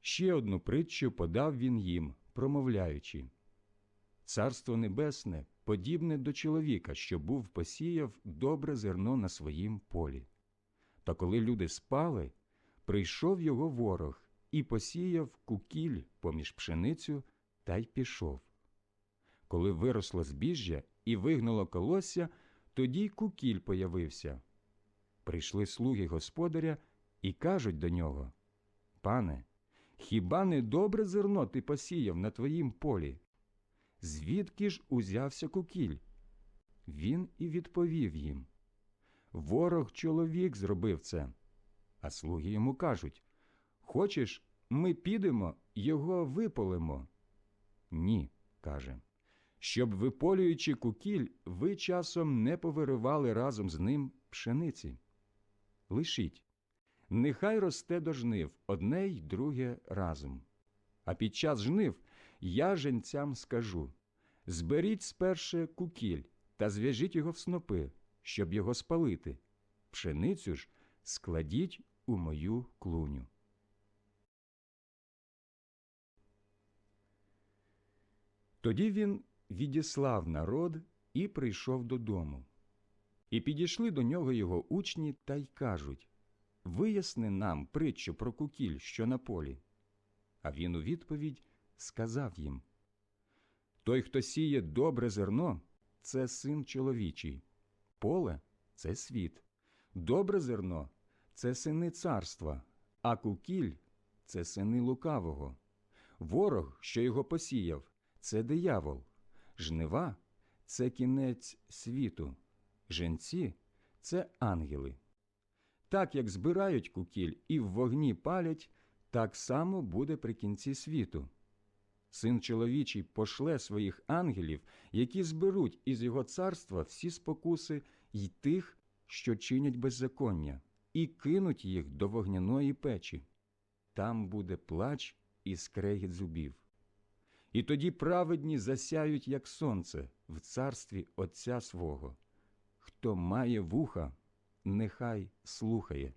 Ще одну притчу подав він їм, промовляючи Царство Небесне подібне до чоловіка, що був посіяв добре зерно на своїм полі. Та коли люди спали, прийшов його ворог і посіяв кукіль поміж пшеницю та й пішов. Коли виросло збіжжя і вигнуло колосся, тоді й кукіль появився. Прийшли слуги господаря і кажуть до нього Пане, хіба не добре зерно ти посіяв на твоїм полі? Звідки ж узявся кукіль? Він і відповів їм Ворог чоловік зробив це. А слуги йому кажуть Хочеш, ми підемо, його виполимо? Ні, каже. Щоб, виполюючи кукіль, ви часом не повиривали разом з ним пшениці. Лишіть. Нехай росте до жнив одне й друге разом. А під час жнив я женцям скажу зберіть сперше кукіль та зв'яжіть його в снопи, щоб його спалити. Пшеницю ж складіть у мою клуню. Тоді він відіслав народ і прийшов додому. І підійшли до нього його учні та й кажуть Виясни нам притчу про кукіль, що на полі. А він у відповідь сказав їм Той, хто сіє добре зерно, це син чоловічий, поле це світ, добре зерно це сини царства, а кукіль це сини лукавого. Ворог, що його посіяв, це диявол, жнива це кінець світу, женці це ангели. Так як збирають кукіль і в вогні палять, так само буде при кінці світу. Син чоловічий пошле своїх ангелів, які зберуть із його царства всі спокуси й тих, що чинять беззаконня, і кинуть їх до вогняної печі. Там буде плач і скрегіт зубів. І тоді праведні засяють, як сонце, в царстві Отця свого. Хто має вуха, нехай слухає.